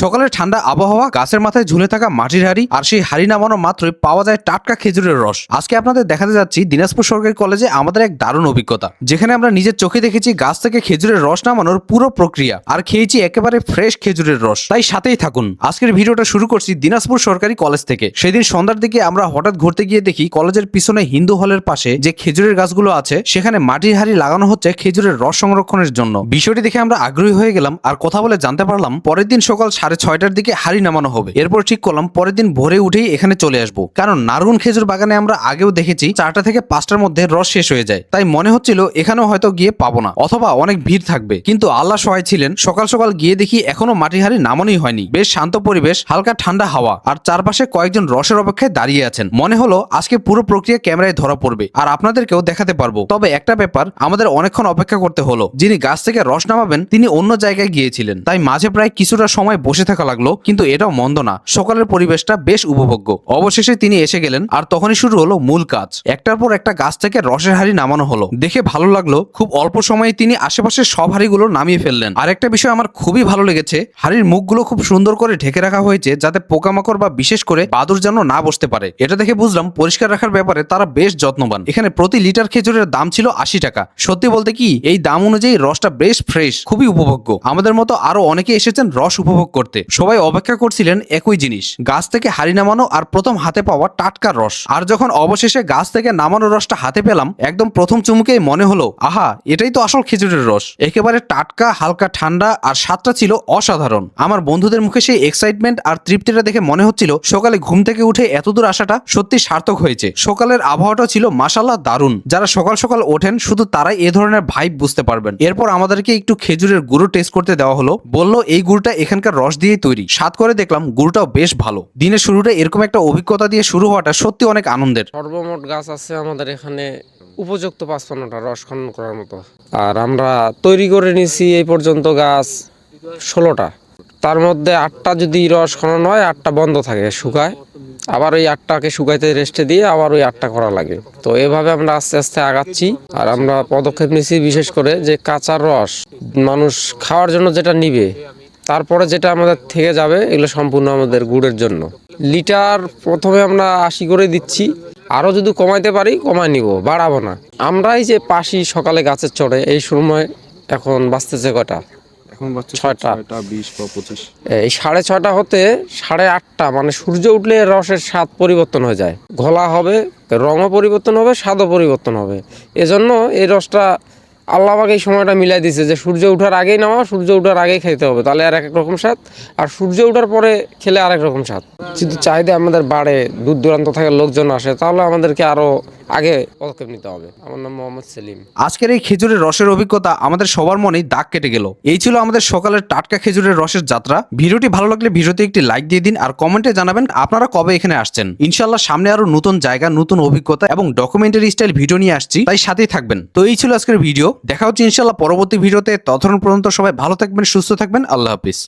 সকালের ঠান্ডা আবহাওয়া, গাছের মাথায় ঝুলে থাকা মাটির হাড়ি আর সেই হাড়ি নামানো মাত্রই পাওয়া যায় টাটকা খেজুরের রস। আজকে আপনাদের দেখাতে যাচ্ছি দিনাজপুর সরকারি কলেজে আমাদের এক দারুণ অভিজ্ঞতা, যেখানে আমরা নিজের চোখে দেখেছি গাছ থেকে খেজুরের রস নামানোর পুরো প্রক্রিয়া আর খেয়েছি একেবারে ফ্রেশ খেজুরের রস। তাই সাথেই থাকুন। আজকের ভিডিওটা শুরু করছি দিনাজপুর সরকারি কলেজ থেকে। সেদিন সন্ধ্যার দিকে আমরা হঠাৎ ঘুরতে গিয়ে দেখি কলেজের পিছনে হিন্দু হলের পাশে যে খেজুরের গাছগুলো আছে, সেখানে মাটির হাড়ি লাগানো হচ্ছে খেজুরের রস সংরক্ষণের জন্য। বিষয়টি দেখে আমরা আগ্রহী হয়ে গেলাম আর কথা বলে জানতে পারলাম পরের দিন সকাল ছয়টার দিকে হাড়ি নামানো হবে। এরপর ঠিক করলাম, পরের দিন ভোরে উঠেই এখানে চলে আসব। কারণ নারগুন খেজুর বাগানে আমরা আগেও দেখেছি, চারটা থেকে পাঁচটার মধ্যে রস শেষ হয়ে যায়। তাই মনে হচ্ছিল এখানেও হয়তো গিয়ে পাবো না, অথবা অনেক ভিড় থাকবে। কিন্তু আল্লাহ সহায় ছিলেন, সকাল সকাল গিয়ে দেখি এখনও মাটির হাড়ি নামানোই হয়নি। বেশ শান্ত পরিবেশ, হালকা ঠান্ডা হাওয়া, আর চারপাশে কয়েকজন রসের অপেক্ষায় দাঁড়িয়ে আছেন। মনে হলো আজকে পুরো প্রক্রিয়া ক্যামেরায় ধরা পড়বে, আর আপনাদেরকেও দেখাতে পারব। তবে একটা ব্যাপার, আমাদের অনেকক্ষণ অপেক্ষা করতে হলো। যিনি গাছ থেকে রস নামাবেন, তিনি অন্য জায়গায় গিয়েছিলেন। তাই মাঝে প্রায় কিছুটা সময় বসে থাকা লাগল, কিন্তু এটাও মন্দ না। সকালের পরিবেশটা বেশ উপভোগ্য। অবশেষে তিনি এসে গেলেন, আর তখনই শুরু হলো মূল কাজ। একটার পর একটা গাছ থেকে রসের হাড়ি নামানো হলো। দেখে ভালো লাগল, খুব অল্প সময়ে তিনি আশেপাশের সব হাড়িগুলো নামিয়ে ফেললেন। আর একটা বিষয় আমার খুবই ভালো লেগেছে, হাড়ির মুখগুলো খুব সুন্দর করে ঢেকে রাখা হয়েছে, যাতে পোকামাকড় বা বিশেষ করে বাদুর যেন না বসতে পারে। এটা দেখে বুঝলাম, পরিষ্কার রাখার ব্যাপারে তারা বেশ যত্নবান। এখানে প্রতি লিটার খেজুরের দাম ছিল আশি টাকা। সত্যি বলতে কি, এই দাম অনুযায়ী রসটা বেশ ফ্রেশ, খুবই উপভোগ্য। আমাদের মতো আরও অনেকে এসেছেন রস উপভোগ করতে। সবাই অপেক্ষা করছিলেন একই জিনিস, গাছ থেকে হাড়ি নামানো আর প্রথম হাতে পাওয়া টাটকা রস। আর যখন অবশেষে গাছ থেকে নামানো রসটা হাতে পেলাম, একদম প্রথম চুমুকেই মনে হলো, আহা, এটাই তো আসল খেজুরের রস। একেবারে টাটকা, হালকা, ঠান্ডা আর স্বাদটা ছিল অসাধারণ। আমার বন্ধুদের মুখে সেই এক্সাইটমেন্ট আর তৃপ্তিটা দেখে মনে হচ্ছিল, সকালে ঘুম থেকে উঠে এতদূর আসাটা সত্যি সার্থক হয়েছে। সকালের আবহাওয়াটা ছিল মাসাল্লাহ দারুণ। যারা সকাল সকাল ওঠেন, শুধু তারাই এ ধরনের ভাইব বুঝতে পারবেন। এরপর আমাদেরকে একটু খেজুরের গুঁড়ো টেস্ট করতে দেওয়া হলো। বলল, এই গুড়টা এখানকার রস দিয়েই তৈরি। স্বাদ করে দেখলাম গুড়টাও বেশ ভালো। দিনের শুরুটা এরকম একটা অভিজ্ঞতা দিয়ে শুরু হওয়াটা সত্যি অনেক আনন্দের। সর্বমোট গাছ আছে আমাদের এখানে উপযুক্ত পাঁচপান্নটা রস খনন করার মতো। আর আমরা তৈরি করে নিছি এই পর্যন্ত গাছ ষোলোটা। তার মধ্যে আটটা যদি রস খনন হয়, আটটা বন্ধ থাকে শুকায়। আবার ওই আটটাকে শুকাইতে রেস্টে দিয়ে আবার ওই আটটা করা লাগে। তো এভাবে আমরা আস্তে আস্তে আগাচ্ছি। আর আমরা পদক্ষেপ নিছি বিশেষ করে যে কাঁচা রস মানুষ খাওয়ার জন্য যেটা নিবে তারপরে যেটা আমাদের থেকে যাবে এগুলো সম্পূর্ণ আমাদের গুড়ের জন্য। লিটার প্রথমে আমরা আশি করে দিচ্ছি। আরও যদি কমাইতে পারি কমাই নিব বাড়াবো না। আমরাই যে পাশি সকালে গাছের চড়ে এই সময় এখন বাঁচতেছে কটা? ছয়টা। ছয়টা বিশ বা পঁচিশ। এই সাড়ে ছটা হতে সাড়ে আটটা মানে সূর্য উঠলে রসের স্বাদ পরিবর্তন হয়ে যায়। ঘোলা হবে রঙও পরিবর্তন হবে স্বাদও পরিবর্তন হবে। এজন্য এই রসটা আল্লাহবাক এই সময়টা মিলাই দিছে যে সূর্য উঠার আগেই নেওয়া সূর্য উঠার আগেই খাইতে হবে। তাহলে আর এক এক রকম স্বাদ। আর সূর্য উঠার পরে খেলে আরেক রকম স্বাদ। যদি চাহিদা আমাদের বাড়ে দূর দূরান্ত থেকে লোকজন আসে, তাহলে আমাদেরকে আরও আগে পদক্ষেপ নিতে হবে। আমার নাম মোহাম্মদ সেলিম। আজকের এই খেজুরের রসের অভিজ্ঞতা আমাদের সবার মনেই দাগ কেটে গেল। এই ছিল আমাদের সকালের টাটকা খেজুরের রসের যাত্রা। ভিডিওটি ভালো লাগলে ভিডিওতে একটি লাইক দিয়ে দিন আর কমেন্টে জানাবেন আপনারা কবে এখানে আসছেন। ইনশাল্লাহ সামনে আরও নতুন জায়গা, নতুন অভিজ্ঞতা এবং ডকুমেন্টারি স্টাইল ভিডিও নিয়ে আসছি। তাই সাথেই থাকবেন। তো এই ছিল আজকের ভিডিও দেখা হচ্ছে ইনশাল্লাহ পরবর্তী ভিডিওতে ততক্ষণ পর্যন্ত সবাই ভালো থাকবেন, সুস্থ থাকবেন। আল্লাহ হাফিজ।